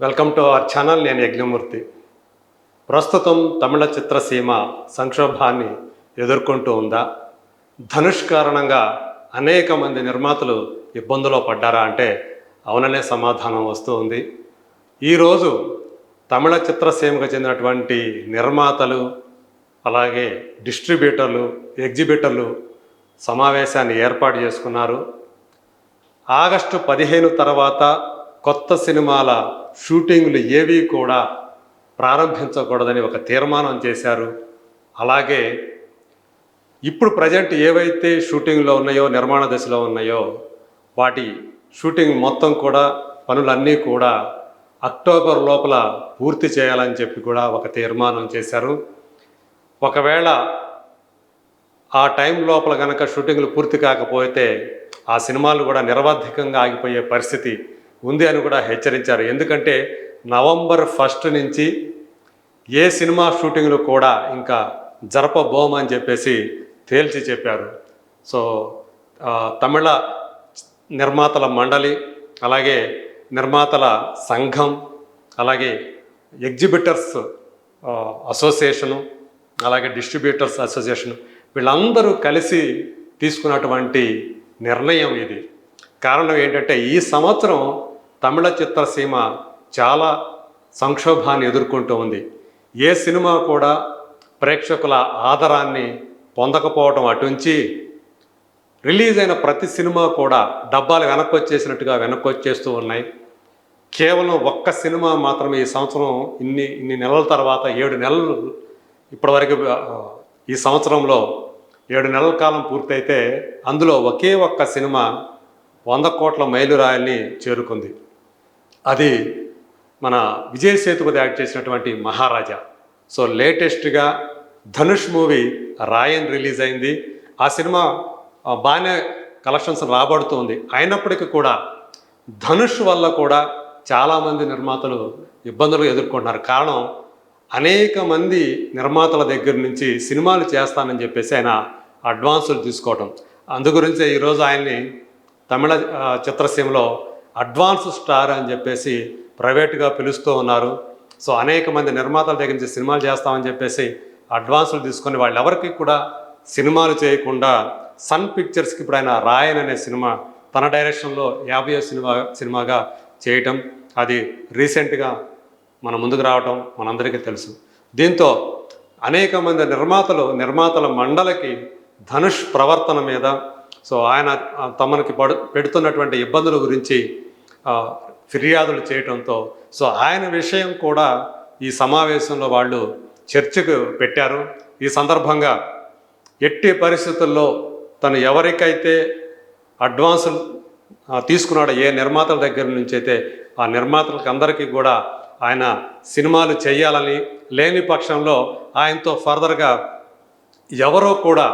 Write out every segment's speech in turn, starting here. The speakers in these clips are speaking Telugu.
వెల్కమ్ టు అవర్ ఛానల్ నేను యజ్ఞమూర్తి. ప్రస్తుతం తమిళ చిత్రసీమ సంక్షోభాన్ని ఎదుర్కొంటూ ఉందా? ధనుష్ కారణంగా అనేక మంది నిర్మాతలు ఇబ్బందులో పడ్డారా అంటే అవుననే సమాధానం వస్తూ ఉంది. ఈరోజు తమిళ చిత్రసీమకు చెందినటువంటి నిర్మాతలు అలాగే డిస్ట్రిబ్యూటర్లు ఎగ్జిబిటర్లు సమావేశాన్ని ఏర్పాటు చేసుకున్నారు. ఆగస్టు పదిహేను తర్వాత కొత్త సినిమాల షూటింగ్లు ఏవి కూడా ప్రారంభించకూడదని ఒక తీర్మానం చేశారు. అలాగే ఇప్పుడు ప్రజెంట్ ఏవైతే షూటింగ్లో ఉన్నాయో నిర్మాణ దశలో ఉన్నాయో వాటి షూటింగ్ మొత్తం కూడా పనులన్నీ కూడా అక్టోబర్ లోపల పూర్తి చేయాలని చెప్పి కూడా ఒక తీర్మానం చేశారు. ఒకవేళ ఆ టైం లోపల కనుక షూటింగ్లు పూర్తి కాకపోతే ఆ సినిమాలు కూడా నిరవధికంగా ఆగిపోయే పరిస్థితి ఉంది అని కూడా హెచ్చరించారు. ఎందుకంటే నవంబర్ ఫస్ట్ నుంచి ఏ సినిమా షూటింగ్లు కూడా ఇంకా జరపబోమని చెప్పేసి తేల్చి చెప్పారు. సో తమిళ నిర్మాతల మండలి అలాగే నిర్మాతల సంఘం అలాగే ఎగ్జిబిటర్స్ అసోసియేషను అలాగే డిస్ట్రిబ్యూటర్స్ అసోసియేషన్ వీళ్ళందరూ కలిసి తీసుకున్నటువంటి నిర్ణయం ఇది. కారణం ఏంటంటే ఈ సంవత్సరం తమిళ చిత్రసీమ చాలా సంక్షోభాన్ని ఎదుర్కొంటూ ఉంది. ఏ సినిమా కూడా ప్రేక్షకుల ఆదరాన్ని పొందకపోవటం అటుంచి రిలీజ్ అయిన ప్రతి సినిమా కూడా డబ్బాలు వెనక్కి వచ్చేసినట్టుగా వెనక్కి వచ్చేస్తూ ఉన్నాయి. కేవలం ఒక్క సినిమా మాత్రమే ఈ సంవత్సరం ఇన్ని ఇన్ని నెలల తర్వాత ఏడు నెలలు ఇప్పటివరకు ఈ సంవత్సరంలో ఏడు నెలల కాలం పూర్తయితే అందులో ఒకే ఒక్క సినిమా వంద కోట్ల మైలురాయల్ని చేరుకుంది. అది మన విజయ్ సేతుపతి యాక్ట్ చేసినటువంటి మహారాజా. సో లేటెస్ట్గా ధనుష్ మూవీ రాయన్ రిలీజ్ అయింది. ఆ సినిమా బాగానే కలెక్షన్స్ రాబడుతుంది. అయినప్పటికీ కూడా ధనుష్ వల్ల కూడా చాలామంది నిర్మాతలు ఇబ్బందులు ఎదుర్కొంటున్నారు. కారణం అనేక మంది నిర్మాతల దగ్గర నుంచి సినిమాలు చేస్తానని చెప్పేసి ఆయన అడ్వాన్సులు తీసుకోవటం. అందు గురించే ఈరోజు ఆయన్ని తమిళ చిత్రసీమలో అడ్వాన్స్ స్టార్ అని చెప్పేసి ప్రైవేట్గా పిలుస్తూ ఉన్నారు. సో అనేక మంది నిర్మాతల దగ్గర నుంచి సినిమాలు చేస్తామని చెప్పేసి అడ్వాన్సులు తీసుకొని వాళ్ళు ఎవరికి కూడా సినిమాలు చేయకుండా సన్ పిక్చర్స్కి ఇప్పుడు ఆయన రాయన్ అనే సినిమా తన డైరెక్షన్లో యాభై సినిమా సినిమాగా చేయటం అది రీసెంట్గా మన ముందుకు రావటం మనందరికీ తెలుసు. దీంతో అనేక మంది నిర్మాతలు నిర్మాతల మండలికి ధనుష్ ప్రవర్తన మీద సో ఆయన తమకి పడు పెడుతున్నటువంటి ఇబ్బందుల గురించి ఫిర్యాదులు చేయటంతో సో ఆయన విషయం కూడా ఈ సమావేశంలో వాళ్ళు చర్చకు పెట్టారు. ఈ సందర్భంగా ఎట్టి పరిస్థితుల్లో తను ఎవరికైతే అడ్వాన్సులు తీసుకున్నాడో ఏ నిర్మాతల దగ్గర నుంచి అయితే ఆ నిర్మాతలకు అందరికీ కూడా ఆయన సినిమాలు చేయాలని లేని పక్షంలో ఆయనతో ఫర్దర్గా ఎవరో కూడా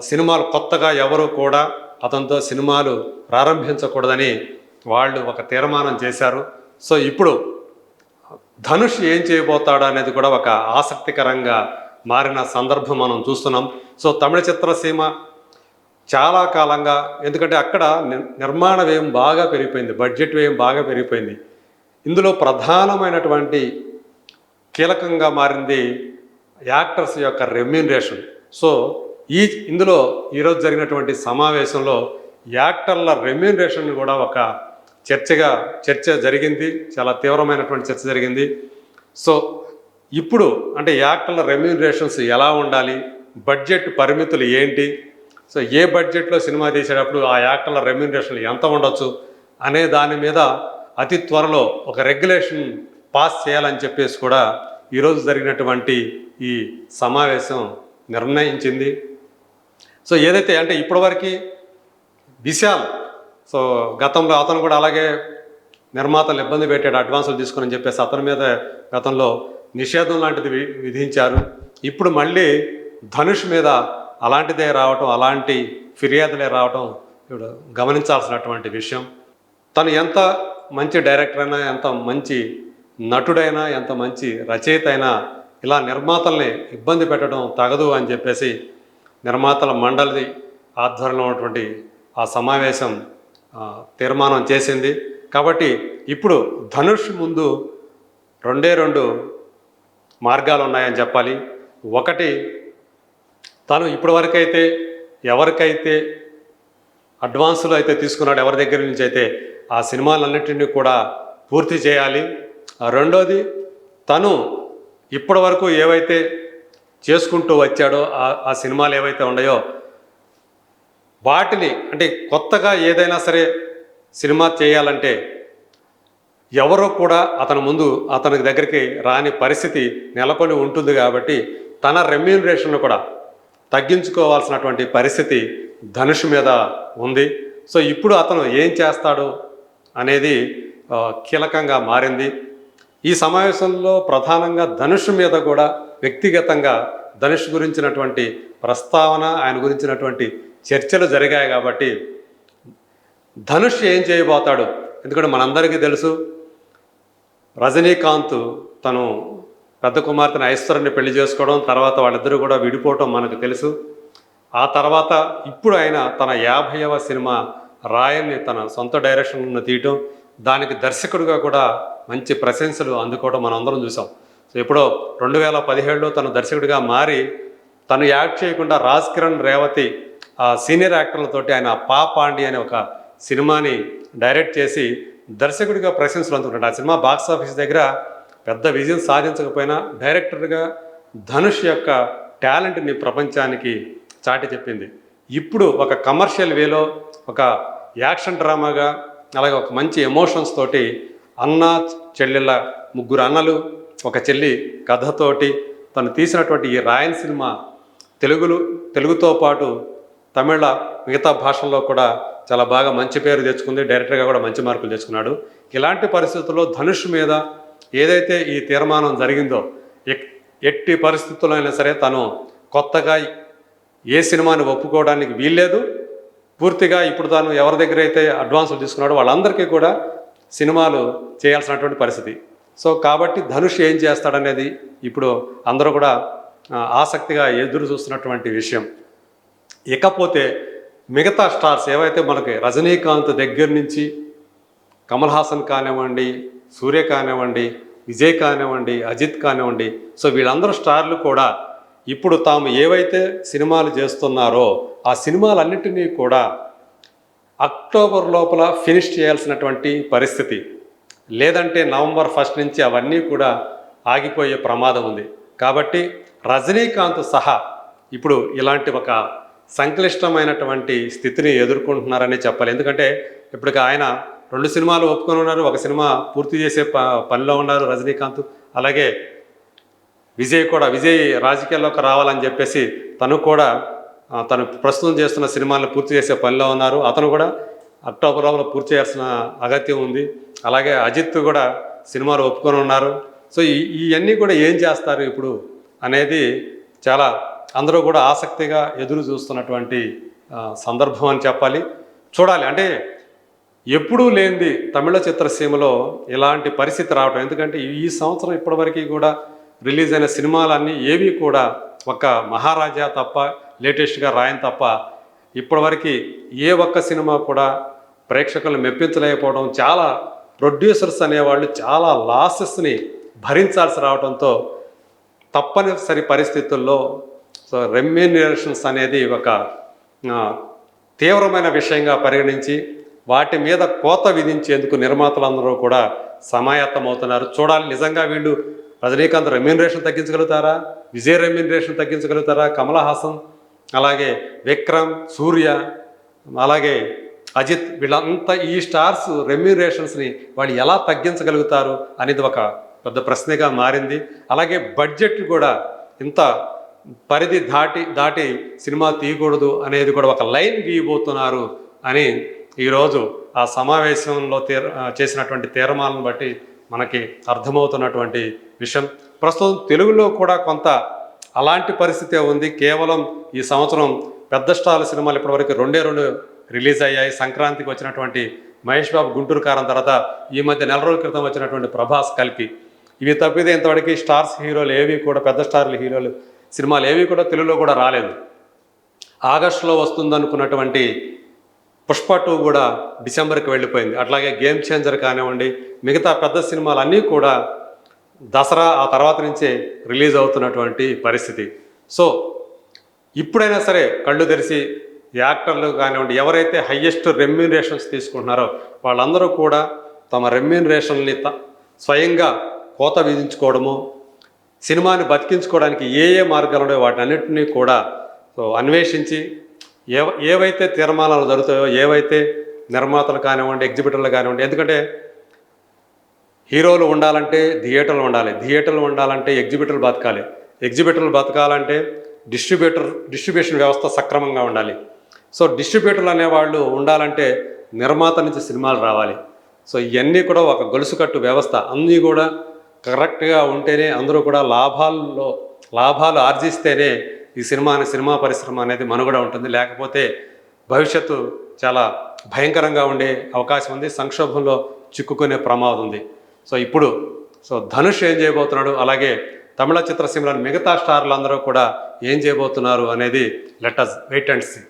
సినిమాలు కొత్తగా ఎవరూ కూడా అతనితో సినిమాలు ప్రారంభించకూడదని వాళ్ళు ఒక తీర్మానం చేశారు. సో ఇప్పుడు ధనుష్ ఏం చేయబోతాడు అనేది కూడా ఒక ఆసక్తికరంగా మారిన సందర్భం మనం చూస్తున్నాం. సో తమిళ చిత్రసీమ చాలా కాలంగా ఎందుకంటే అక్కడ ని- నిర్మాణ వ్యయం బాగా పెరిగిపోయింది బడ్జెట్ వ్యయం బాగా పెరిగిపోయింది. ఇందులో ప్రధానమైనటువంటి కీలకంగా మారింది యాక్టర్స్ యొక్క రెమ్యూనరేషన్. సో ఈ ఇందులో ఈరోజు జరిగినటువంటి సమావేశంలో యాక్టర్ల రెమ్యూనరేషన్ కూడా ఒక చర్చగా చర్చ జరిగింది. చాలా తీవ్రమైనటువంటి చర్చ జరిగింది. సో ఇప్పుడు అంటే యాక్టర్ల రెమ్యూనరేషన్స్ ఎలా ఉండాలి? బడ్జెట్ పరిమితులు ఏంటి? సో ఏ బడ్జెట్లో సినిమా తీసేటప్పుడు ఆ యాక్టర్ల రెమ్యూనరేషన్లు ఎంత ఉండొచ్చు? అనే దాని మీద అతి త్వరలో ఒక రెగ్యులేషన్ పాస్ చేయాలని చెప్పేసి కూడా ఈరోజు జరిగినటువంటి ఈ సమావేశం నిర్ణయించింది. సో ఏదైతే అంటే ఇప్పటివరకు విశాల్ సో గతంలో అతను కూడా అలాగే నిర్మాతలు ఇబ్బంది పెట్టాడు అడ్వాన్సులు తీసుకుని చెప్పేసి అతని మీద గతంలో నిషేధం లాంటిది వి- విధించారు. ఇప్పుడు మళ్ళీ ధనుష్ మీద అలాంటిదే రావటం అలాంటి ఫిర్యాదులే రావటం ఇప్పుడు గమనించాల్సినటువంటి విషయం. తను ఎంత మంచి డైరెక్టర్ అయినా ఎంత మంచి నటుడైనా ఎంత మంచి రచయిత అయినా ఇలా నిర్మాతల్ని ఇబ్బంది పెట్టడం తగదు అని చెప్పేసి నిర్మాతల మండలి ఆధ్వర్యంలో ఉన్నటువంటి ఆ సమావేశం తీర్మానం చేసింది. కాబట్టి ఇప్పుడు ధనుష్ ముందు రెండే రెండు మార్గాలు ఉన్నాయని చెప్పాలి. ఒకటి తను ఇప్పటి వరకైతే ఎవరికైతే అడ్వాన్సులు అయితే తీసుకున్నాడు ఎవరి దగ్గర నుంచి అయితే ఆ సినిమాలన్నింటినీ కూడా పూర్తి చేయాలి. ఆ రెండోది తను ఇప్పటి వరకు ఏవైతే చేసుకుంటూ వచ్చాడో ఆ సినిమాలు ఏవైతే ఉన్నాయో వాటిని అంటే కొత్తగా ఏదైనా సరే సినిమా చేయాలంటే ఎవరో కూడా అతని ముందు అతని దగ్గరికి రాని పరిస్థితి నెలకొని ఉంటుంది కాబట్టి తన రెమ్యూనరేషన్ను కూడా తగ్గించుకోవాల్సినటువంటి పరిస్థితి ధనుష్ మీద ఉంది. సో ఇప్పుడు అతను ఏం చేస్తాడు అనేది కీలకంగా మారింది. ఈ సమావేశంలో ప్రధానంగా ధనుష్ మీద కూడా వ్యక్తిగతంగా ధనుష్ గురించినటువంటి ప్రస్తావన ఆయన గురించినటువంటి చర్చలు జరిగాయి కాబట్టి ధనుష్ ఏం చేయబోతాడు? ఎందుకంటే మనందరికీ తెలుసు రజనీకాంత్ తను పెద్ద కుమార్తెను ఐశ్వర్యని పెళ్ళి చేసుకోవడం తర్వాత వాళ్ళిద్దరూ కూడా విడిపోవటం మనకు తెలుసు. ఆ తర్వాత ఇప్పుడు ఆయన తన యాభైవ సినిమా రాయల్ని తన సొంత డైరెక్షన్ను తీయటం దానికి దర్శకుడిగా కూడా మంచి ప్రశంసలు అందుకోవడం మనం అందరం చూసాం. సో ఎప్పుడో రెండు వేల పదిహేడులో తను దర్శకుడిగా మారి తను యాక్ట్ చేయకుండా రాజ్ కిరణ్ రేవతి ఆ సీనియర్ యాక్టర్లతోటి ఆయన పా పాండి అనే ఒక సినిమాని డైరెక్ట్ చేసి దర్శకుడిగా ప్రశంసలు అందుకుంటాడు. ఆ సినిమా బాక్స్ ఆఫీస్ దగ్గర పెద్ద విజయం సాధించకపోయినా డైరెక్టర్గా ధనుష్ యొక్క టాలెంట్ని ప్రపంచానికి చాటి చెప్పింది. ఇప్పుడు ఒక కమర్షియల్ వేలో ఒక యాక్షన్ డ్రామాగా అలాగే ఒక మంచి ఎమోషన్స్ తోటి అన్న చెల్లెళ్ళ ముగ్గురు అన్నలు ఒక చెల్లి కథతోటి తను తీసినటువంటి ఈ రాయన్ సినిమా తెలుగులు తెలుగుతో పాటు తమిళ మిగతా భాషల్లో కూడా చాలా బాగా మంచి పేరు తెచ్చుకుంది. డైరెక్టర్గా కూడా మంచి మార్కులు తెచ్చుకున్నాడు. ఇలాంటి పరిస్థితుల్లో ధనుష్ మీద ఏదైతే ఈ తీర్మానం జరిగిందో ఎట్టి పరిస్థితుల్లో అయినా సరే తను కొత్తగా ఏ సినిమాని ఒప్పుకోవడానికి వీల్లేదు. పూర్తిగా ఇప్పుడు తాను ఎవరి దగ్గర అయితే అడ్వాన్సులు తీసుకున్నాడో వాళ్ళందరికీ కూడా సినిమాలు చేయాల్సినటువంటి పరిస్థితి. సో కాబట్టి ధనుష్ ఏం చేస్తాడనేది ఇప్పుడు అందరూ కూడా ఆసక్తిగా ఎదురు చూస్తున్నటువంటి విషయం. ఇకపోతే మిగతా స్టార్స్ ఏవైతే మనకి రజనీకాంత్ దగ్గర నుంచి కమల్ హాసన్ కానివ్వండి సూర్య కానివ్వండి విజయ్ కానివ్వండి అజిత్ కానివ్వండి సో వీళ్ళందరూ స్టార్లు కూడా ఇప్పుడు తాము ఏవైతే సినిమాలు చేస్తున్నారో ఆ సినిమాలన్నింటినీ కూడా అక్టోబర్ లోపల ఫినిష్ చేయాల్సినటువంటి పరిస్థితి. లేదంటే నవంబర్ ఫస్ట్ నుంచి అవన్నీ కూడా ఆగిపోయే ప్రమాదం ఉంది. కాబట్టి రజనీకాంత్ సహా ఇప్పుడు ఇలాంటి ఒక సంక్లిష్టమైనటువంటి స్థితిని ఎదుర్కొంటున్నారని చెప్పాలి. ఎందుకంటే ఇప్పటికి ఆయన రెండు సినిమాలు ఒప్పుకొని ఉన్నారు ఒక సినిమా పూర్తి చేసే ప పనిలో ఉన్నారు రజనీకాంత్. అలాగే విజయ్ కూడా విజయ్ రాజకీయాల్లోకి రావాలని చెప్పేసి తను కూడా తను ప్రస్తుతం చేస్తున్న సినిమాలను పూర్తి చేసే పనిలో ఉన్నారు. అతను కూడా అక్టోబర్లో పూర్తి చేయాల్సిన అగత్యం ఉంది. అలాగే అజిత్ కూడా సినిమాలు ఒప్పుకొని ఉన్నారు. సో ఈ ఇవన్నీ కూడా ఏం చేస్తారు ఇప్పుడు అనేది చాలా అందరూ కూడా ఆసక్తిగా ఎదురు చూస్తున్నటువంటి సందర్భం అని చెప్పాలి. చూడాలి. అంటే ఎప్పుడూ లేనిది తమిళ చిత్రసీమలో ఇలాంటి పరిస్థితి రావటం. ఎందుకంటే ఈ సంవత్సరం ఇప్పటివరకు కూడా రిలీజ్ అయిన సినిమాలన్నీ ఏవి కూడా ఒక మహారాజా తప్ప లేటెస్ట్గా రాయన్ తప్ప ఇప్పటివరకు ఏ ఒక్క సినిమా కూడా ప్రేక్షకులను మెప్పించలేకపోవడం చాలా ప్రొడ్యూసర్స్ అనేవాళ్ళు చాలా లాసెస్ని భరించాల్సి రావడంతో తప్పనిసరి పరిస్థితుల్లో సో రెమ్యూనరేషన్స్ అనేది ఒక తీవ్రమైన విషయంగా పరిగణించి వాటి మీద కోత విధించేందుకు నిర్మాతలందరూ కూడా సమాయత్తమవుతున్నారు. చూడాలి నిజంగా వీళ్ళు రజనీకాంత్ రెమ్యూనరేషన్ తగ్గించగలుగుతారా? విజయ్ రెమ్యూనరేషన్ తగ్గించగలుగుతారా? కమల్ హాసన్ అలాగే విక్రమ్ సూర్య అలాగే అజిత్ వీళ్ళంతా ఈ స్టార్స్ రెమ్యూరేషన్స్ని వాళ్ళు ఎలా తగ్గించగలుగుతారు అనేది ఒక పెద్ద ప్రశ్నగా మారింది. అలాగే బడ్జెట్ కూడా ఇంత పరిధి దాటి దాటి సినిమా తీయకూడదు అనేది కూడా ఒక లైన్ గీయబోతున్నారు అని ఈరోజు ఆ సమావేశంలో తీర్ చేసినటువంటి తీర్మానం బట్టి మనకి అర్థమవుతున్నటువంటి విషయం. ప్రస్తుతం తెలుగులో కూడా కొంత అలాంటి పరిస్థితే ఉంది. కేవలం ఈ సంవత్సరం పెద్ద స్టార్ సినిమాలు ఇప్పటివరకు రెండే రెండు రిలీజ్ అయ్యాయి. సంక్రాంతికి వచ్చినటువంటి మహేష్ బాబు గుంటూరు కారం తర్వాత ఈ మధ్య నెల రోజుల క్రితం వచ్చినటువంటి ప్రభాస్ కల్కి ఇవి తప్పితే ఇంతవరకు స్టార్స్ హీరోలు ఏవి కూడా పెద్ద స్టార్లు హీరోలు సినిమాలు ఏవి కూడా తెలుగులో కూడా రాలేదు. ఆగస్టులో వస్తుందనుకున్నటువంటి పుష్ప టూ కూడా డిసెంబర్కి వెళ్ళిపోయింది. అట్లాగే గేమ్ చేంజర్ కానివ్వండి మిగతా పెద్ద సినిమాలు అన్నీ కూడా దసరా ఆ తర్వాత నుంచే రిలీజ్ అవుతున్నటువంటి పరిస్థితి. సో ఇప్పుడైనా సరే కళ్ళు తెరిచి యాక్టర్లు కానివ్వండి ఎవరైతే హయ్యెస్ట్ రెమ్యూనరేషన్స్ తీసుకుంటున్నారో వాళ్ళందరూ కూడా తమ రెమ్యూనరేషన్ని త స్వయంగా కోత విధించుకోవడము సినిమాని బతికించుకోవడానికి ఏ ఏ మార్గాలు ఉన్నాయో వాటి అన్నింటినీ కూడా సో అన్వేషించి ఏ ఏవైతే తీర్మానాలు జరుగుతాయో ఏవైతే నిర్మాతలు కానివ్వండి ఎగ్జిబిటర్లు కానివ్వండి ఎందుకంటే హీరోలు ఉండాలంటే థియేటర్లు ఉండాలి. థియేటర్లు ఉండాలంటే ఎగ్జిబిటర్లు బతకాలి. ఎగ్జిబిటర్లు బతకాలంటే డిస్ట్రిబ్యూటర్ డిస్ట్రిబ్యూషన్ వ్యవస్థ సక్రమంగా ఉండాలి. సో డిస్ట్రిబ్యూటర్లు అనేవాళ్ళు ఉండాలంటే నిర్మాత నుంచి సినిమాలు రావాలి. సో ఇవన్నీ కూడా ఒక గొలుసుకట్టు వ్యవస్థ. అన్నీ కూడా కరెక్ట్గా ఉంటేనే అందరూ కూడా లాభాల్లో లాభాలు ఆర్జిస్తేనే ఈ సినిమా అనే సినిమా పరిశ్రమ అనేది మనుగడ ఉంటుంది. లేకపోతే భవిష్యత్తు చాలా భయంకరంగా ఉండే అవకాశం ఉంది. సంక్షోభంలో చిక్కుకునే ప్రమాదం ఉంది. సో ఇప్పుడు సో ధనుష్ ఏం చేయబోతున్నాడు? అలాగే తమిళ చిత్రసీమలోని మిగతా స్టార్లు అందరూ కూడా ఏం చేయబోతున్నారు అనేది let us wait and see.